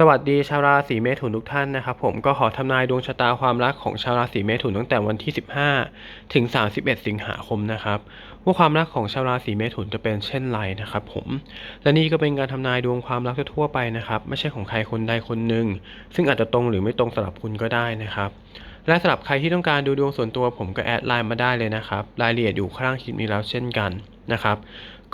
สวัสดีชาวราศีเมถุนทุกท่านนะครับผมก็ขอทำนายดวงชะตาความรักของชาวราศีเมถุนตั้งแต่วันที่ 15 ถึง 31 สิงหาคมนะครับว่าความรักของชาวราศีเมถุนจะเป็นเช่นไรนะครับผมและนี่ก็เป็นการทำนายดวงความรักทั่วไปนะครับไม่ใช่ของใครคนใดคนหนึ่ง ซึ่งอาจจะตรงหรือไม่ตรงสำหรับคุณก็ได้นะครับและสำหรับใครที่ต้องการดูดวงส่วนตัวผมก็แอดไลน์มาได้เลยนะครับรายละเอียดอยู่ข้างล่างคลิปนี้แล้วเช่นกันนะครับ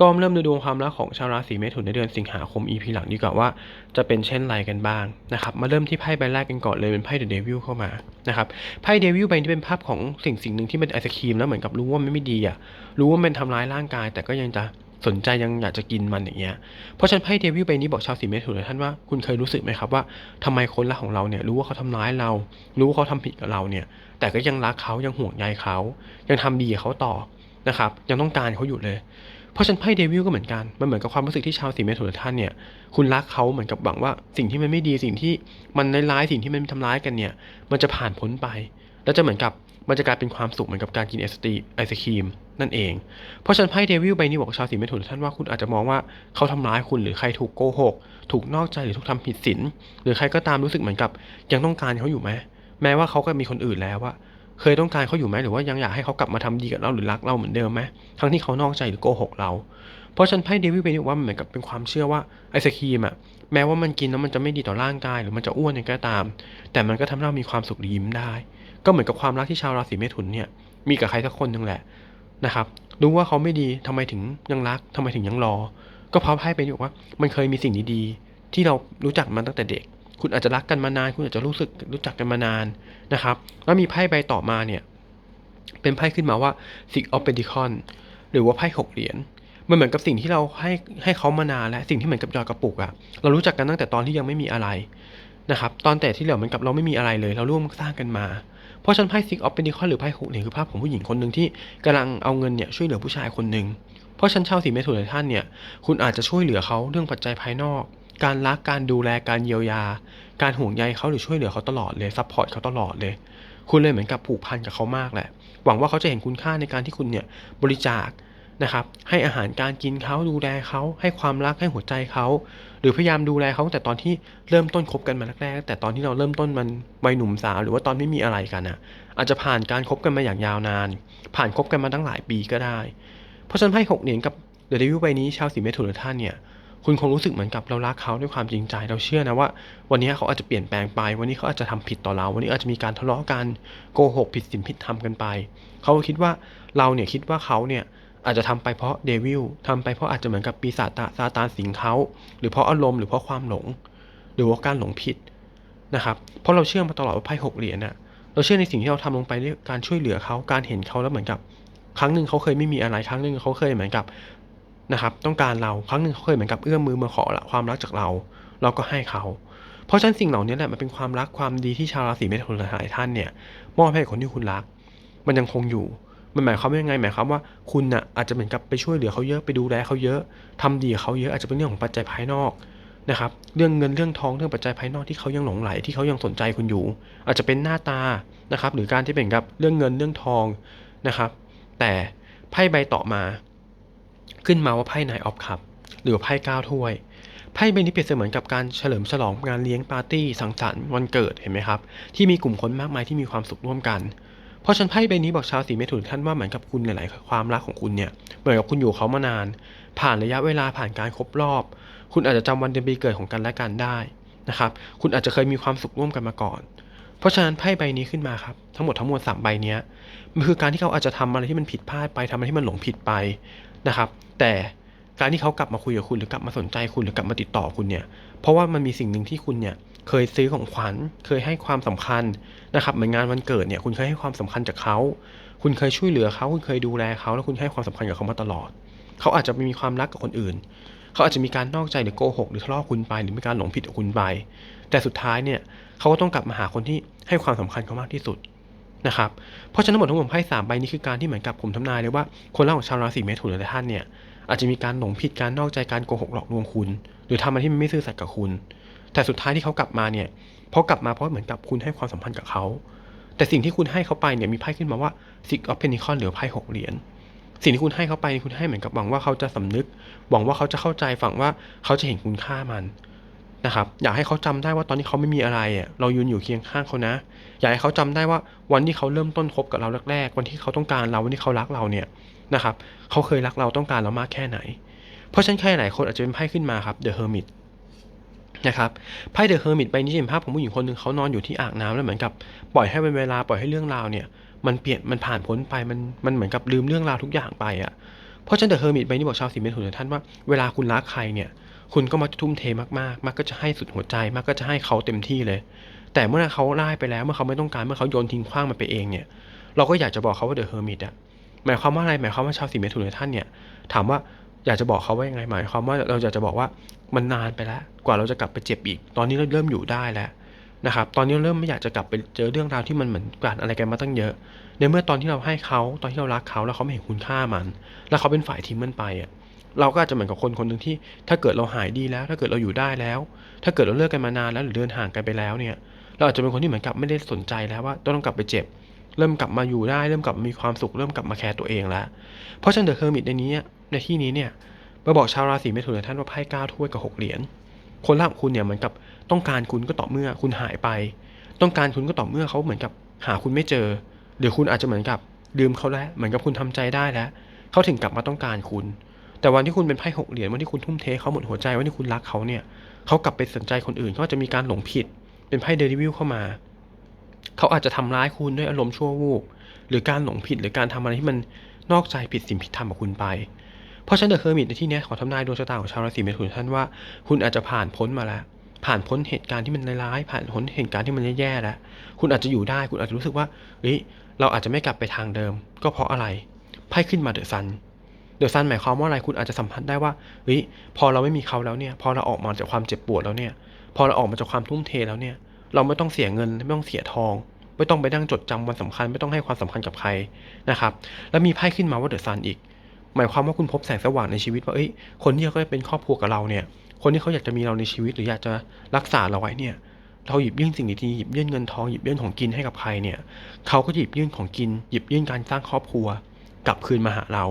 ก็เริ่มดูดวงความรักของชาวราศีเมถุนในเดือนสิงหาคม EP หลังดีกว่าว่าจะเป็นเช่นไรกันบ้างนะครับมาเริ่มที่ไพ่ใบแรกกันก่อนเลยเป็นไพ่เดอะเดวิลเข้ามานะครับไพ่เดวิลใบนี้เป็นภาพของสิ่งสิ่งหนึ่งที่เป็นไอศครีมแล้วเหมือนกับรู้ว่ามันไม่ดีอะรู้ว่ามันทำร้ายร่างกาย แต่ก็ยังจะสนใจยังอยากจะกินมันอย่างเงี้ย เพราะฉะนั้นไพ่เดวิลใบนี้บอกชาวสีเมถุนเลยท่านว่าคุณเคยรู้สึกไหมครับว่าทำไมคนรักของเราเนี่ยรู้ว่าเขาทำร้ายเรา รู้ว่าเขาทำผิดกับเราเนี่ย แต่ก็ยังรักเขายังห่วงใยเขา ยังทำดีกับเขาต่อนะครับ ยังต้องการเขาอยู่เลย เพราะฉันไพ่เดวิลก็เหมือนกัน มันเหมือนกับความรู้สึกที่ชาวสีเมถุนท่านเนี่ย คุณรักเขาเหมือนกับหวังว่าสิ่งที่มันไม่ดีสิ่งที่มันร้ายสิ่งที่มันทำร้ายกันเนี่ย มันจะผ่านพ้นไป แล้วจะเหมือนกับมันจะกลายเป็นความสุขเหมือนกับการกินไอศตรีไอศครีมนั่นเอง เพราะฉันไพ่เดวิลใบนี้บอกชาวสีเมถุนท่านว่าคุณอาจจะมองว่าเขาทำร้ายคุณหรือใครถูกโกหก ถูกนอกใจหรือถูกทำผิดศีลหรือใครก็ตามรู้สึกเหมือนกับ ยังต้องการเขาอยู่ไหมแม้ว่าเขาก็มีคนอื่นแล้วว่า เคยต้องการเขาอยู่ไหมหรือว่ายังอยากให้เขากลับมาทำดีกับเราหรือรักเราเหมือนเดิมไหมทั้งที่เขานอกใจหรือโกหกเรา เพราะฉันไพ่เดวิลเป็นว่ามันเหมือนกับเป็นความเชื่อว่าไอศครีมอะแม้ว่ามันกินแล้วมันจะไม่ดีต่อร่างกาย หรือมันจะอ้วนยังไงก็ตาม แต่มันก็ทำให้เรามีความสุขยิ้มได้ ก็เหมือนกับความรักที่ชาวราศีเมถุนเนี่ยมีกับใครสักคนหนึ่งแหละนะครับรู้ว่าเขาไม่ดีทำไมถึงยังรักทำไมถึงยังรอ ก็เพราะไพ่เป็นบอกว่า มันเคยมีสิ่งดีๆที่เรารู้จักมันตั้งแต่เด็ก คุณอาจจะรักกันมานาน คุณอาจจะรู้สึกรู้จักกันมานานนะครับ แล้วมีไพ่ใบต่อมาเนี่ยเป็นไพ่ขึ้นมาว่า Six of Pentacles หรือว่าไพ่หกเหรียญมันเหมือนกับสิ่งที่เราให้ให้เขามานานและสิ่งที่เหมือนกับยอดกระปุกอะเรารู้จักกันตั้งแต่ตอนที่ยังไม่มีอะไรนะครับตอนแต่ที่เราเหมือนกับเราไม่มีอะไรเลย เราร่วมสร้างกันมา เพราะฉันไพ่ Six of Pentacles หรือไพ่หกเหรียญคือภาพของผู้หญิงคนหนึ่งที่กำลังเอาเงินเนี่ยช่วยเหลือผู้ชายคนหนึ่งเพราะฉะนันชาสีเมถุนท่านเนี่ยคุณอาจจะช่วยเหลือเขาเรื่องปัจจัยภายนอก การรักการดูแลการเยียวยา การห่วงใยเขาหรือช่วยเหลือเขาตลอดเลยซัพพอร์ตเขาตลอดเลย คุณเลยเหมือนกับผูกพันกับเขามากแหละ หวังว่าเขาจะเห็นคุณค่าในการที่คุณเนี่ยบริจาคนะครับให้อาหารการกินเขาดูแลเขาให้ความรักให้หัวใจเขาหรือพยายามดูแลเขาตั้งแต่ตอนที่เริ่มต้นคบกันมาแรกๆแต่ตอนที่เราเริ่มต้นมันวัยหนุ่มสาวหรือว่าตอนไม่มีอะไรกันอะ อาจจะผ่านการคบกันมาอย่างยาวนาน ผ่านคบกันมาตั้งหลายปีก็ได้ เพราะฉะนั้นไพ่หกเหรียญกับเดอะเดวิลใบนี้ชาวสีเมถุนท่านเนี่ย คุณคงรู้สึกเหมือนกับเรารักเขาด้วยความจริงใจ เราเชื่อนะว่า วันนี้เขาอาจจะเปลี่ยนแปลงไป วันนี้เขาอาจจะทำผิดต่อเรา วันนี้อาจจะมีการทะเลาะกันโกหกผิดศีลผิดธรรมกันไป เขาคิดว่าเราเนี่ยคิดว่าเขาเนี่ยอาจจะทำไปเพราะเดวิลทำไปเพราะอาจจะเหมือนกับปีศาจซาตานสิงเขา หรือเพราะอารมณ์หรือเพราะความหลง หรือว่าการหลงผิดนะครับ เพราะเราเชื่อมาตลอดว่าไพ่หกเหรียญน่ะ เราเชื่อในสิ่งที่เราทำลงไปด้วยการช่วยเหลือเขา การเห็นเขาแล้วเหมือนกับ ครั้งหนึ่งเขาเคยไม่มีอะไร ครั้งหนึ่งเขาเคยเหมือนกับ นะครับต้องการเราครั้งหนึ่งเขาเคยเหมือนกับเอื้อมมือมาขอละความรักจากเรา เราก็ให้เขา เพราะฉะนั้นสิ่งเหล่านี้แหละมันเป็นความรักความดีที่ชาวราศีเมถุนหลายท่านเนี่ยมอบให้คนที่คุณรัก มันยังคงอยู่มันหมายความว่ายังไงหมายความว่าคุณน่ะอาจจะเหมือนกับไปช่วยเหลือเขาเยอะไปดูแลเขาเยอะทำดีเขาเยอะอาจจะเป็นเรื่องของปัจจัยภายนอกนะครับเรื่องเงินเรื่องทองเรื่องปัจจัยภายนอกที่เขายังหลงไหลที่เขายังสนใจคุณอยู่ อาจจะเป็นหน้าตานะครับหรือการที่เป็นกับเรื่องเงินเรื่องทองนะครับแต่ไพ่ใบต่อมา ขึ้นมาว่าไพ่นายออฟคัพหรือไพ่ก้าวถ้วย ไพ่ใบนี้เปรียบเสมือนกับการเฉลิมฉลองงานเลี้ยงปาร์ตี้สังสรรค์วันเกิดเห็นไหมครับ ที่มีกลุ่มคนมากมายที่มีความสุขร่วมกัน เพราะฉันไพ่ใบนี้บอกชาวสีเมถุนท่านว่าเหมือนกับคุณหลาย ๆ ความรักของคุณเนี่ยเหมือนกับคุณอยู่เขามานาน ผ่านระยะเวลาผ่านการครบรอบ คุณอาจจะจำวันเดือนปีเกิดของกันและกันได้นะครับ คุณอาจจะเคยมีความสุขร่วมกันมาก่อน เพราะฉะนั้นไพ่ใบนี้ขึ้นมาครับทั้งหมดทั้งมวลสามใบนี้มันคือการที่เขาอาจจะทำอะไรที่มันผิดพลาดไปทำอะไรที่มันหลงผิดไปนะครับ แต่การที่เขากลับมาคุยกับคุณหรือกลับมาสนใจคุณหรือกลับมาติดต่อคุณเนี่ย เพราะว่ามันมีสิ่งหนึ่งที่คุณเนี่ยเคยซื้อของขวัญเคยให้ความสำคัญนะครับเหมือนงานวันเกิดเนี่ยคุณเคยให้ความสำคัญจากเขา คุณเคยช่วยเหลือเขาคุณเคยดูแลเขาแล้วคุณให้ความสำคัญกับเขามาตลอด เขาอาจจะมีความรักกับคนอื่น เขาอาจจะมีการนอกใจหรือโกหกหรือทะเลาะคุณไปหรือมีการหลงผิดกับคุณไปแต่สุดท้ายเนี่ยเขาก็ต้องกลับมาหาคนที่ให้ความสำคัญเขามากที่สุด นะครับ เพราะฉะนั้นหมดทั้งหมวลไพ่สามใบนี้คือการที่เหมือนกับผมทำนายเลยว่าคนรักของชาวราศีเมถุนหลายท่านเนี่ยอาจจะมีการหลงผิดการนอกใจการโกหกหลอกลวงคุณ หรือทำอะไรที่มันไม่ซื่อสัตย์กับคุณ แต่สุดท้ายที่เขากลับมาเนี่ยเพราะกลับมาเพราะเหมือนกับคุณให้ความสัมพันธ์กับเขาแต่สิ่งที่คุณให้เขาไปเนี่ยมีไพ่ขึ้นมาว่า Six of Pentacles หรือไพ่หกเหรียญสิ่งที่คุณให้เขาไปคุณให้เหมือนกับหวังว่าเขาจะสำนึกหวังว่าเขาจะเข้าใจฝังว่าเขาจะเห็นคุณค่ามัน นะครับอยากให้เขาจำได้ว่าตอนที่เขาไม่มีอะไรอะเรายืนอยู่เคียงข้างเขานะ อยากให้เขาจำได้ว่าวันที่เขาเริ่มต้นคบกับเราแรกๆวันที่เขาต้องการเราวันที่เขารักเราเนี่ยนะครับเขาเคยรักเราต้องการเรามากแค่ไหน เพราะฉะนันใครหลายคนอาจจะเป็นไพ่ขึ้นมาครับ The Hermit นะครับไพ่เดอะเฮอร์มิตใบนี้เห็นภาพของผู้หญิงคนหนึ่งเขานอนอยู่ที่อ่างน้ำแล้วเหมือนกับปล่อยให้เป็นเวลาปล่อยให้เรื่องราวเนี่ย มันเปลี่ยนมันผ่านพ้นไปมันมันเหมือนกับลืมเรื่องราวทุกอย่างไปอะเพราะฉะนั้นเดอะเฮอร์มิตใบนี้บอกชาวสีเมถุนท่านว่าเวลาคุณรักใครเนี่ย คุณก็มักจะทุ่มเทมากๆ มักก็จะให้สุดหัวใจ มักก็จะให้เขาเต็มที่เลย แต่เมื่อเขาไล่ไปแล้ว เมื่อเขาไม่ต้องการ เมื่อเขาโยนทิ้งขว้างมันไปเองเนี่ย เราก็อยากจะบอกเขาว่าเดอะเฮอร์มิตอะหมายความว่าอะไร หมายความว่าชาวสีเมถุนท่านเนี่ย ถามว่าอยากจะบอกเขาว่ายังไง หมายความว่าเราอยากจะบอกว่ามันนานไปแล้ว กว่าเราจะกลับไปเจ็บอีก ตอนนี้เราเริ่มอยู่ได้แล้วนะครับ ตอนนี้เราเริ่มไม่อยากจะกลับไปเจอเรื่องราวที่มันเหมือนกันอะไรกันมาตั้งเยอะ ในเมื่อตอนที่เราให้เขา ตอนที่เรารักเขาแล้วเขาไม่เห็นคุณค่ามัน แล้วเขาเป็นฝ่ายทิ้งมันไปอะ เราก็อาจจะเหมือนกับคนคนหนึ่งที่ ถ้าเกิดเราหายดีแล้ว ถ้าเกิดเราอยู่ได้แล้ว ถ้าเกิดเราเลิกกันมานานแล้วหรือเดินห่างกันไปแล้วเนี่ย เราอาจจะเป็นคนที่เหมือนกับไม่ได้สนใจแล้วว่าต้องกลับไปเจ็บ เริ่มกลับมาอยู่ได้ เริ่มกลับมีความสุข เริ่มกลับมาแคร์ตัวเองแล้ว เพราะฉะนั้นเดอะเฮอร์มิตในนี้ในที่นี้เนี่ยมาบอกชาวราศีเมถุนท่านว่าไพ่เก้าถ้วยกับหกเหรียญ คนรักคุณเนี่ยเหมือนกับต้องการคุณก็ต่อเมื่อคุณหายไป ต้องการคุณก็ต่อเมื่อเขาเหมือนกับหาคุณไม่เจอ หรือคุณอาจจะเหมือนกับลืมเขาแล้ว เหมือนกับคุณทำใจได้แล้ว เขาถึงกลับมาต้องการคุณ แต่วันที่คุณเป็นไพ่หกเหรียญวันที่คุณทุ่มเทเขาหมดหัวใจวันที่คุณรักเขาเนี่ยเขากลับไปสนใจคนอื่นเขาจะมีการหลงผิด เป็นไพ่เดลิวิลเข้ามาเขาอาจจะทำร้ายคุณด้วยอารมณ์ชั่ววูบหรือการหลงผิดหรือการทำอะไรที่มันนอกใจผิดศีลผิดธรรมกับคุณไป เพราะฉะนั้นเดอะเฮอร์มิตในที่นี้ขอทำนายดวงชะตาของชาวราศีเมถุนท่านว่าคุณอาจจะผ่านพ้นมาแล้วผ่านพ้นเหตุการณ์ที่มันร้ายๆผ่านพ้นเหตุการณ์ที่มันแย่ๆแล้ว คุณอาจจะอยู่ได้ คุณอาจจะรู้สึกว่าเฮ้ยเราอาจจะไม่กลับไปทางเดิม ก็เพราะอะไร ไพ่ขึ้นมาเดอะซันเดอะซันหมายความว่าอะไรคุณอาจจะสัมผัสได้ว่าเฮ้ยพอเราไม่มีเขาแล้วเนี่ย พอเราออกมาจากความเจ็บปวดแล้วเนี่ย พอเราออกมาจากความทุ่มเทแล้วเนี่ย เราไม่ต้องเสียเงินไม่ต้องเสียทอง ไม่ต้องไปนั่งจดจำวันสำคัญ ไม่ต้องให้ความสำคัญกับใครนะครับ แล้วมีไพ่ขึ้นมาว่าเดอะซันอีก หมายความว่าคุณพบแสงสว่างในชีวิตว่าเอ้ยคนที่เขาเป็นครอบครัวกับเราเนี่ย คนที่เขาอยากจะมีเราในชีวิตหรืออยากจะรักษาเราไว้เนี่ยเราหยิบยื่นสิ่งดีๆหยิบยื่นเงินทองหยิบยื่นของกินให้กับใครเนี่ยเขาก็หยิบยื่นของกิน หยิบยื่นการสร้างครอบครัว กลับคืนมาหาเรา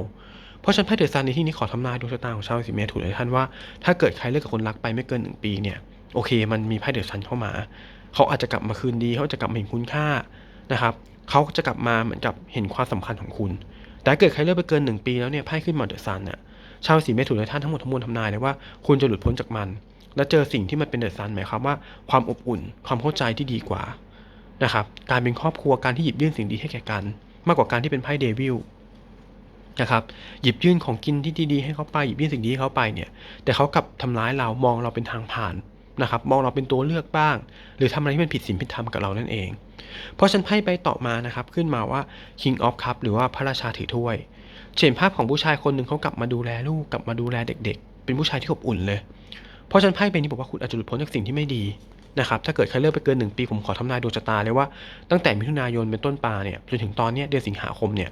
เพราะฉะนั้นไพ่เดอะซันในที่นี้ขอทำนายดวงชะตาของชาวราศีเมถุนเลยท่านว่าถ้าเกิดใครเลิกกับคนรักไปไม่เกินหนึ่งปีเนี่ยโอเค มันมีไพ่เดอะซันเข้ามา เขาอาจจะกลับมาคืนดีเขาจะกลับมาเห็นคุณค่านะครับเขาจะกลับมาเหมือนกับเห็นความสำคัญของคุณ แต่เกิดใครเลิกไปเกินหนึ่งปีแล้วเนี่ยไพ่ขึ้นมาเดอะซันน่ะชาวราศีเมถุนและท่านทั้งหมดทั้งมวลทำนายเลยว่าคุณจะหลุดพ้นจากมัน และเจอสิ่งที่มันเป็นเดอะซันหมายความว่าความอบอุ่น ความเข้าใจที่ดีกว่านะครับการเป็นครอบครัวการที่หยิบยื่นสิ่งดีให้แก่กัน มากกว่าการที่เป็นไพ่เดวิล นะครับหยิบยื่นของกินที่ดีๆให้เขาไปหยิบยื่นสิ่งดีให้เขาไปเนี่ย แต่เขากลับทำร้ายเรามองเราเป็นทางผ่านนะครับมองเราเป็นตัวเลือกบ้าง หรือทำอะไรที่มันผิดศีลผิดธรรมกับเรานั่นเอง เพราะฉันไพ่ไปต่อมานะครับขึ้นมาว่า King of Cup หรือว่าพระราชาถือถ้วยเห็นภาพของผู้ชายคนหนึ่งเขากลับมาดูแลลูกกลับมาดูแลเด็ก ๆ เป็นผู้ชายที่อบอุ่นเลย เพราะฉันไพ่ใบนี้บอกว่าคุณอาจจะหลุดพ้นจากสิ่งที่ไม่ดีนะครับถ้าเกิดใครเลิกไปเกินหนึ่งปีผมขอทำนายดวงชะตาเลยว่าตั้งแต่มิถุนายนเป็นต้นปาเนี่ยจนถึงตอนนี้เดือนสิงหาคมเนี่ย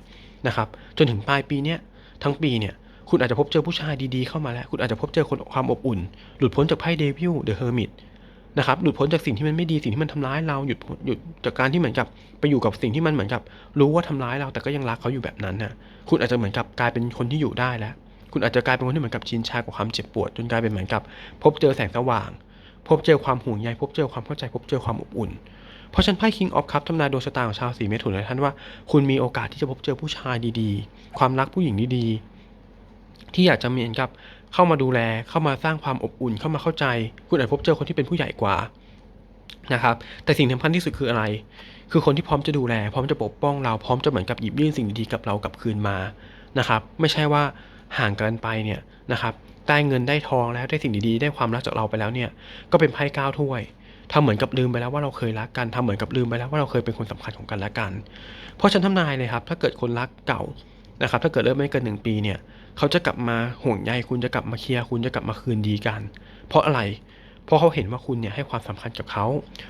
นะครับ จนถึงปลายปีเนี้ยทั้งปีเนี่ยคุณอาจจะพบเจอผู้ชายดีๆเข้ามาแล้ว คุณอาจจะพบเจอคนความอบอุ่น หลุดพ้นจากไพ่เดวิลเดอะเฮอร์มิตนะครับหลุดพ้นจากสิ่งที่มันไม่ดีสิ่งที่มันทำร้ายเราหยุดหยุดจากการที่เหมือนกับไปอยู่กับสิ่งที่มันเหมือนกับ รู้ว่าทำร้ายเราแต่ก็ยังรักเขาอยู่แบบนั้นนะคุณอาจจะเหมือนกับกลายเป็นคนที่อยู่ได้แล้ว คุณอาจจะกลายเป็นคนที่เหมือนกับชินชากับความเจ็บปวด จนกลายเป็นเหมือนกับ พบเจอแสงสว่าง พบเจอความห่วงใยพบเจอความเข้าใจ พบเจอความอบอุ่น เพราะฉันไพ่ King of Cup ทำนายดวงชะตาของชาวสีเมถุนเลยท่านว่า คุณมีโอกาสที่จะพบเจอผู้ชายดีๆ ความรักผู้หญิงดีๆ ที่อยากจะมีเหมือนกับเข้ามาดูแลเข้ามาสร้างความอบอุ่นเข้ามาเข้าใจ คุณอาจพบเจอคนที่เป็นผู้ใหญ่กว่านะครับแต่สิ่งสำคัญที่สุดคืออะไร คือคนที่พร้อมจะดูแล พร้อมจะปกป้องเราพร้อมจะเหมือนกับหยิบยื่นสิ่งดีๆกับเรากลับคืนมานะครับไม่ใช่ว่าห่างกันไปเนี่ยนะครับได้เงินได้ทองแล้วได้สิ่งดีๆ ได้ความรักจากเราไปแล้วเนี่ยก็เป็นไพ่ก้าวถ้วย ทำเหมือนกับลืมไปแล้วว่าเราเคยรักกันทำเหมือนกับลืมไปแล้วว่าเราเคยเป็นคนสำคัญของกันและกัน เพราะฉันทำนายเลยครับ ถ้าเกิดคนรักเก่านะครับ ถ้าเกิดเริ่มไม่เกินหนึ่งปีเนี่ย เขาจะกลับมาห่วงใยคุณจะกลับมาเคลียร์คุณจะกลับมาคืนดีกัน เพราะอะไร เพราะเขาเห็นว่าคุณเนี่ยให้ความสำคัญกับเขา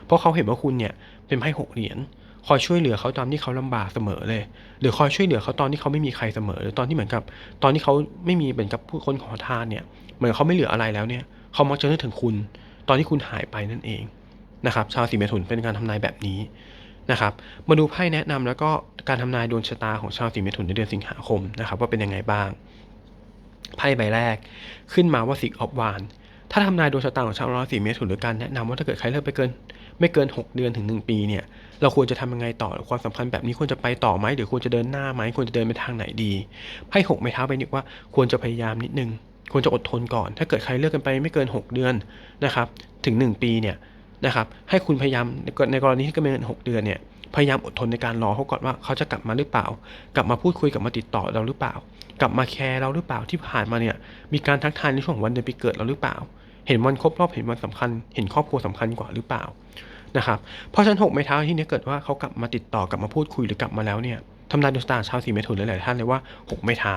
เพราะเขาเห็นว่าคุณเนี่ยเป็นไพ่หกเหรียญคอยช่วยเหลือเขาตอนที่เขาลำบากเสมอเลย หรือคอยช่วยเหลือเขาตอนที่เขาไม่มีใครเสมอ หรือตอนที่เหมือนกับ ตอนที่เขาไม่มีเหมือนกับผู้คนขอทานเนี่ย เหมือนเขาไม่เหลืออะไรแล้วเนี่ย เขามักจะนึกถึงคุณ ตอนที่คุณหายไปนั่นเอง นะครับชาวสีเมถุนเป็นการทำนายแบบนี้นะครับมาดูไพ่แนะนำแล้วก็การทำนายดวงชะตาของชาวสีเมถุนในเดือนสิงหาคมนะครับว่าเป็นยังไงบ้างไพ่ใบแรกขึ้นมาว่า Six of Wands ถ้าทำนายดวงชะตาของชาวราศีเมถุนหรือการแนะนำว่าถ้าเกิดใครเลิกไปเกิน ไม่เกิน 6 เดือนถึง 1 ปีเนี่ยเราควรจะทำยังไงต่อความสัมพันธ์แบบนี้ควรจะไปต่อไหมหรือควรจะเดินหน้าไหมควรจะเดินไปทางไหนดีไพ่หกไม้เท้าไปนี่ว่าควรจะพยายามนิดนึงควรจะอดทนก่อน ถ้าเกิดใครเลิกกันไปไม่เกิน 6 เดือนนะครับถึง 1 ปีเนี่ย นะครับให้คุณพยายามในกรณีที่เกินหกเดือนเนี่ยพยายามอดทนในการรอเขาก่อนว่าเขาจะกลับมาหรือเปล่า กลับมาพูดคุยกลับมาติดต่อเราหรือเปล่า กลับมาแคร์เราหรือเปล่าที่ผ่านมาเนี่ยมีการทักทายในช่วงวันเดือนปีเกิดเราหรือเปล่า เห็นวันครบรอบเห็นวันสำคัญ เห็นครอบครัวสำคัญกว่าหรือเปล่านะครับเพราะฉะนั้นหกไม้เท้าที่นี้เกิดว่าเขากลับมาติดต่อกลับมาพูดคุยหรือกลับมาแล้วเนี่ยทำนายดวงชะตาชาวสีเมถุนหลายๆท่านเลยว่าหกไม้เท้า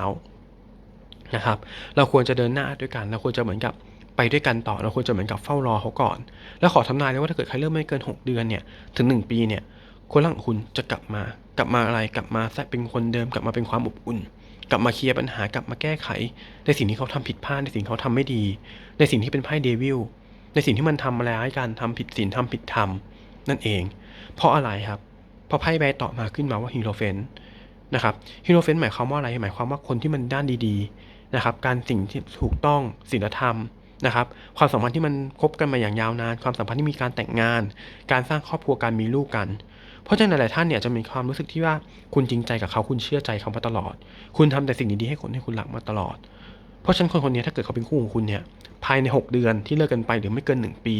นะครับ เราควรจะเดินหน้าด้วยกัน เราควรจะเหมือนกับ ไปด้วยกันต่อเราควรจะเหมือนกับเฝ้ารอเขาก่อน แล้วขอทำนายเลยว่าถ้าเกิดใครเริ่มไม่เกิน 6 เดือนเนี่ยถึง 1 ปีเนี่ยคนรักของคุณจะกลับมา กลับมาอะไรกลับมาเป็นคนเดิม กลับมาเป็นความอบอุ่น กลับมาเคลียร์ปัญหากลับมาแก้ไข ในสิ่งที่เขาทำผิดพลาดในสิ่งที่เขาทำไม่ดี ในสิ่งที่เป็นไพ่เดวิลในสิ่งที่มันทำมาแล้วการทำผิดศีลทำผิดธรรมนั่นเอง เพราะอะไรครับเพราะไพ่ใบต่อมาขึ้นมาว่าฮีโรเฟนนะครับฮีโรเฟนหมายความว่าอะไรหมายความว่าคนที่มันด้านดีๆนะครับการสิ่งที่ถูกต้องศีลธรรม นะครับความสัมพันธ์ที่มันคบกันมาอย่างยาวนาน ความสัมพันธ์ที่มีการแต่งงาน การสร้างครอบครัวการมีลูกกัน เพราะฉะนั้นหลายท่านเนี่ยจะมีความรู้สึกที่ว่าคุณจริงใจกับเขาคุณเชื่อใจเขามาตลอด คุณทำแต่สิ่งดีๆให้คนให้คุณรักมาตลอด เพราะฉะนั้นคนคนนี้ถ้าเกิดเขาเป็นคู่ของคุณเนี่ยภายใน 6 เดือนที่เลิกกันไปหรือไม่เกิน 1 ปี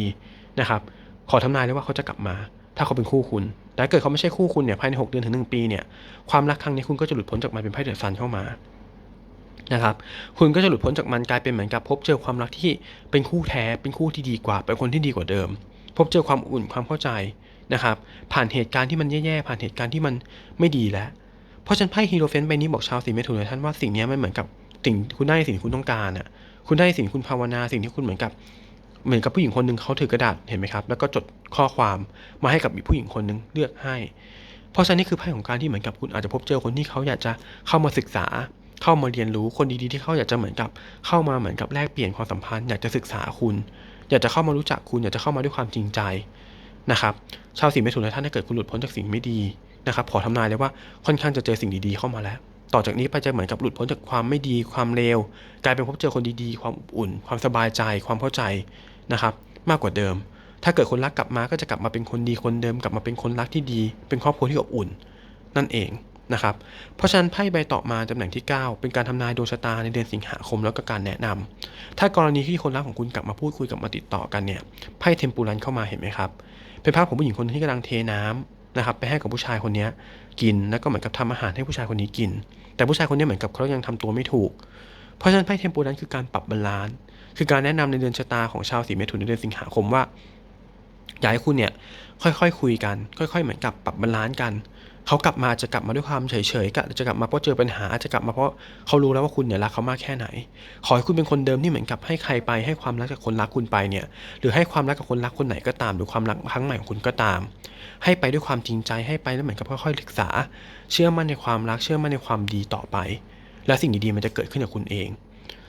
นะครับขอทำนายเลยว่าเขาจะกลับมา ถ้าเขาเป็นคู่คุณแต่เกิดเขาไม่ใช่คู่คุณเนี่ยภายใน 6 เดือนถึง 1 ปีเนี่ยความรักครั้งนี้คุณก็จะหลุดพ้นจากมันเป็นไพ่เดือดซันเข้ามา นะครับคุณก็จะหลุดพ้นจากมันกลายเป็นเหมือนกับพบเจอความรักที่เป็นคู่แท้เป็นคู่ที่ดีกว่า เป็นคนที่ดีกว่าเดิม พบเจอความอุ่นความเข้าใจนะครับผ่านเหตุการณ์ที่มันแย่ๆผ่านเหตุการณ์ที่มันไม่ดีแล้ว เพราะฉันไพ่ฮีโรเฟนใบนี้บอกชาวสีเมถุนท่านว่าสิ่งนี้มันเหมือนกับสิ่งคุณได้สิ่งคุณต้องการอะคุณได้สิ่งคุณภาวนาสิ่งที่คุณเหมือนกับ เหมือนกับผู้หญิงคนหนึ่งเขาถือกระดาษเห็นไหมครับ แล้วก็จดข้อความมาให้กับผู้หญิงคนหนึ่งเลือกให้ เพราะฉะนั้นนี่คือไพ่ของการที่เหมือนกับคุณอาจจะพบเจอคนที่เขาอยากจะเข้ามาศึกษา เข้ามาเรียนรู้คนดีๆที่เขาอยากจะเหมือนกับเข้ามาเหมือนกับแลกเปลี่ยนความสัมพันธ์อยากจะศึกษาคุณ อยากจะเข้ามารู้จักคุณอยากจะเข้ามาด้วยความจริงใจนะครับชาวสีเมถุนท่านถ้าเกิดคุณหลุดพ้นจากสิ่งไม่ดีนะครับขอทำนายเลยว่าค่อนข้างจะเจอสิ่งดีๆเข้ามาแล้ว ต่อจากนี้ไปจะเหมือนกับหลุดพ้นจากความไม่ดีความเลวกลายเป็นพบเจอคนดีๆ ความอบอุ่น ความสบายใจ ความเข้าใจนะครับมากกว่าเดิม ถ้าเกิดคนรักกลับมาก็จะกลับมาเป็นคนดีคนเดิม กลับมาเป็นคนรักที่ดี เป็นครอบครัวที่อบอุ่น นั่นเอง นะครับ เพราะฉะนั้นไพ่ใบต่อมาตำแหน่งที่ 9 เป็นการทำนายดวงชะตาในเดือนสิงหาคมแล้วก็การแนะนำถ้ากรณีที่คนรักของคุณกลับมาพูดคุยกับมาติดต่อกันเนี่ยไพ่เทมปูรันเข้ามาเห็นไหมครับ เป็นภาพของผู้หญิงคนที่กำลังเทน้ำนะครับไปให้กับผู้ชายคนนี้กินแล้วก็เหมือนกับทำอาหารให้ผู้ชายคนนี้กิน แต่ผู้ชายคนนี้เหมือนกับเขายังทำตัวไม่ถูก เพราะฉะนั้นไพ่เทมปูรันคือการปรับบาลานซ์คือการแนะนำในเดือนชะตาของชาวสีเมถุนในเดือนสิงหาคมว่าอยากให้คุณเนี่ยค่อยๆคคุยกัน ค่อย ๆ เหมือนกับปรับบาลานซ์กัน เขากลับมาจะกลับมาด้วยความเฉยๆกับจะกลับมาเพราะเจอปัญหาจะกลับมาเพราะเขารู้แล้วว่าคุณเนี่ยรักเขามากแค่ไหน ขอให้คุณเป็นคนเดิมที่เหมือนกับให้ใครไปให้ความรักกับคนรักคุณไปเนี่ย หรือให้ความรักกับคนรักคนไหนก็ตาม หรือความรักครั้งใหม่ของคุณก็ตาม ให้ไปด้วยความจริงใจให้ไปแล้วเหมือนกับค่อยๆศึกษา เชื่อมั่นในความรักเชื่อมั่นในความดีต่อไป แล้วสิ่งดีๆมันจะเกิดขึ้นกับคุณเอง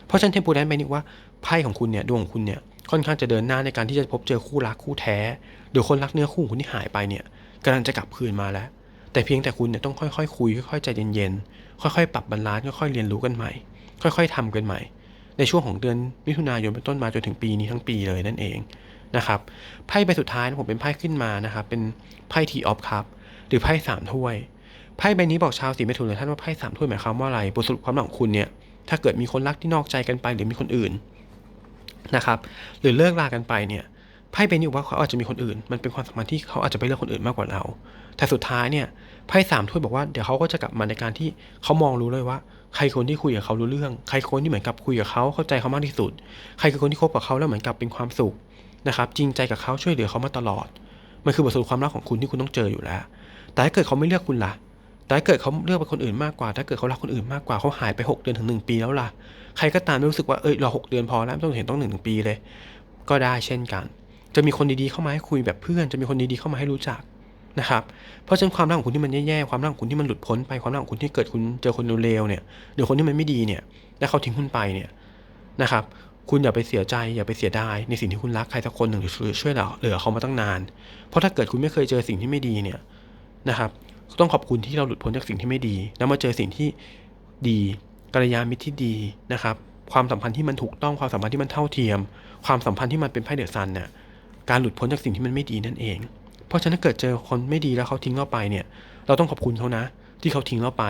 เพราะฉะนั้นเทมปูแดนไปนี่ว่าไพ่ของคุณเนี่ยดวงของคุณเนี่ยค่อนข้างจะเดินหน้าในการที่จะพบเจอคู่รักคู่แท้หรือคนรักเนื้อคู่คุณที่หายไปเนี่ยกำลังจะกลับคืนมาแล้ว แต่เพียงแต่คุณเนี่ยต้องค่อยๆคุยค่อยๆใจเย็นๆค่อยๆ ปรับบาลานซ์ค่อยๆเรียนรู้กันใหม่ ค่อยๆทำกันใหม่ ในช่วงของเดือนมิถุนายนเป็นต้นมาจนถึงปีนี้ทั้งปีเลยนั่นเองนะครับไพ่ใบสุดท้ายผมเป็นไพ่ขึ้นมานะครับเป็นไพ่ทีออฟคัพหรือไพ่สามถ้วยไพ่ใบนี้บอกชาวสีเมถุนเลยท่านว่าไพ่สามถ้วยหมายความว่าอะไรบทสรุปความหลังของคุณเนี่ยถ้าเกิดมีคนรักที่นอกใจกันไปหรือมีคนอื่นนะครับหรือเลิกลากันไปเนี่ย ไพ่เป็นอยู่ว่าเขาอาจจะมีคนอื่น มันเป็นความสัมพันธ์ที่เขาอาจจะไปเลือกคนอื่นมากกว่าเรา แต่สุดท้ายเนี่ยไพ่สามถ้วยบอกว่าเดี๋ยวเขาก็จะกลับมาในการที่เขามองรู้เลยว่า ใครคนที่คุยกับเขารู้เรื่อง ใครคนที่เหมือนกับคุยกับเขาเข้าใจเขามากที่สุด ใครคือคนที่คบกับเขาแล้วเหมือนกับเป็นความสุขนะครับจริงใจกับเขาช่วยเหลือเขามาตลอด มันคือบทสรุปความรักของคุณที่คุณต้องเจออยู่แล้ว แต่ถ้าเกิดเขาไม่เลือกคุณล่ะ แต่ถ้าเกิดเขาเลือกเป็นคนอื่นมากกว่า ถ้าเกิดเขารักคนอื่นมากกว่าเขาหายไป 6 เดือนถึง 1 ปีแล้วล่ะ ใครก็ตามรู้สึกว่าเอ้ยรอหเดือนพอแล้วไม่ต้องเห็นต้องหนึ่งปีเลย ก็ได้เช่นกัน จะมีคนดีๆเข้ามาให้คุยแบบเพื่อน จะมีคนดีๆเข้ามาให้รู้จักนะครับ เพราะฉะนั้นความรักของคุณที่มันแย่ๆ ความรักของคุณที่มันหลุดพ้นไป ความรักของคุณที่เกิดคุณเจอคนเลวเนี่ยหรือคนที่มันไม่ดีเนี่ย แล้วเขาทิ้งคุณไปเนี่ยนะครับ คุณอย่าไปเสียใจ อย่าไปเสียดายในสิ่งที่คุณรักใครสักคนหนึ่งหรือช่วยเหลือเขามาตั้งนาน เพราะถ้าเกิดคุณไม่เคยเจอสิ่งที่ไม่ดีเนี่ยนะครับ ต้องขอบคุณที่เราหลุดพ้นจากสิ่งที่ไม่ดี แล้วมาเจอสิ่งที่ดีกัลยาณมิตรที่ดีนะครับ ความสัมพันธ์ที่มันถูกต้อง ความสัมพันธ์ที่มันเท่าเทียม ความสัมพันธ์ที่มันเป็นไพ่เดอะซันเนี่ย การหลุดพ้นจากสิ่งที่มันไม่ดีนั่นเอง เพราะฉะนั้นเกิดเจอคนไม่ดีแล้วเขาทิ้งเราไปเนี่ย เราต้องขอบคุณเขานะ ที่เขาทิ้งเราไป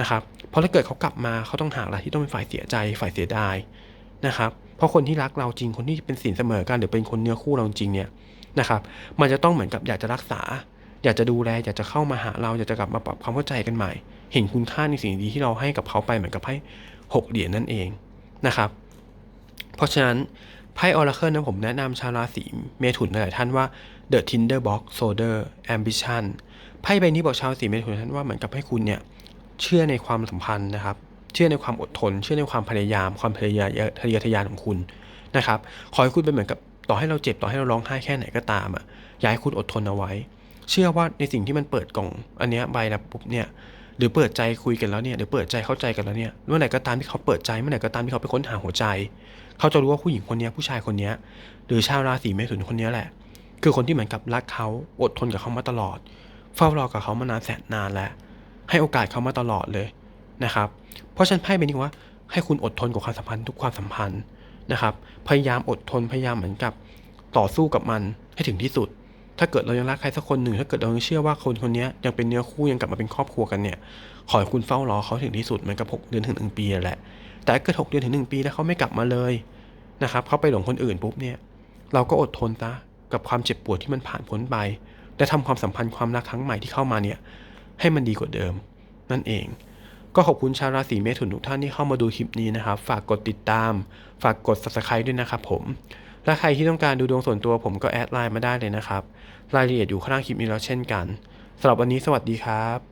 นะครับเพราะถ้าเกิดเขากลับมาเขาต้องหาอะไรที่ต้องเป็นฝ่ายเสียใจฝ่ายเสียดายนะครับ เพราะคนที่รักเราจริงคนที่เป็นสินเสมอกันหรือเป็นคนเนื้อคู่เราจริงเนี่ยนะครับ มันจะต้องเหมือนกับอยากจะรักษา อยากจะดูแลอยากจะเข้ามาหาเราอยากจะกลับมาปรับความเข้าใจกันใหม่ เห็นคุณค่าในสิ่งดีที่เราให้กับเขาไปเหมือนกับไพ่หกเหรียญนั่นเองนะครับ เพราะฉะนั้น ไพ่ออราเคิลนะผมแนะนำชาวราศีเมถุนหลายท่านว่า The Tinder Box Soldier Ambition ไพ่ใบนี้บอกชาวราศีเมถุนท่านว่าเหมือนกับให้คุณเนี่ยเชื่อในความสัมพันธ์นะครับ เชื่อในความอดทน เชื่อในความพยายาม ความพยายามทะเยอทะยานของคุณนะครับ ขอให้คุณเป็นเหมือนกับต่อให้เราเจ็บต่อให้เราร้องไห้แค่ไหนก็ตามอะอยากให้คุณอดทนเอาไว้ เชื่อว่าในสิ่งที่มันเปิดกล่อง อันเนี้ยใบล้วปุ๊บเนี่ยหรือเปิดใจคุยกันแล้วเนี่ยหรือเปิดใจเข้าใจกันแล้วเนี่ยเมื่อไหร่ก็ตามที่เขาเปิดใจเมื่อไหร่ก็ตามที่เขาไปค้นหาหัวใจ เขาจะรู้ว่าผู้หญิงคนนี้ผู้ชายคนนี้หรือชาวราศีเมถุนคนนี้แหละ คือคนที่เหมือนกับรักเขาอดทนกับเขามาตลอด เฝ้ารอกับเขามานานแสนนานแล้ว ให้โอกาสเขามาตลอดเลยนะครับ เพราะฉันไพ่เป็นนี้ว่า ให้คุณอดทนกับความสัมพันธ์ทุกความสัมพันธ์นะครับ พยายามอดทนพยายามเหมือนกับต่อสู้กับมันให้ถึงที่สุด ถ้าเกิดเรายังรักใครสักคนหนึ่ง ถ้าเกิดเรายังเชื่อว่าคนคนนี้ยังเป็นเนื้อคู่ยังกลับมาเป็นครอบครัวกันเนี่ย ขอให้คุณเฝ้ารอเขาถึงที่สุดเหมือนกับหกเดือนถึงหนึ่งปีแหละ แต่เกิดหกเดือนถึงหนึ่งปีแล้วเขาไม่กลับมาเลยนะครับเขาไปหลงคนอื่นปุ๊บเนี่ย เราก็อดทนซะกับความเจ็บปวดที่มันผ่านพ้นไป และทำความสัมพันธ์ความรักครั้งใหม่ที่เข้ามาเนี่ย ให้มันดีกว่าเดิม นั่นเอง ก็ขอบคุณชาวราศีเมถุนทุกท่านที่เข้ามาดูคลิปนี้นะครับ ฝากกดติดตาม ฝากกด subscribe ด้วยนะครับผม และใครที่ต้องการดูดวงส่วนตัวผมก็แอดไลน์มาได้เลยนะครับ รายละเอียดอยู่ข้างล่างคลิปนี้แล้วเช่นกันสำหรับวันนี้สวัสดีครับ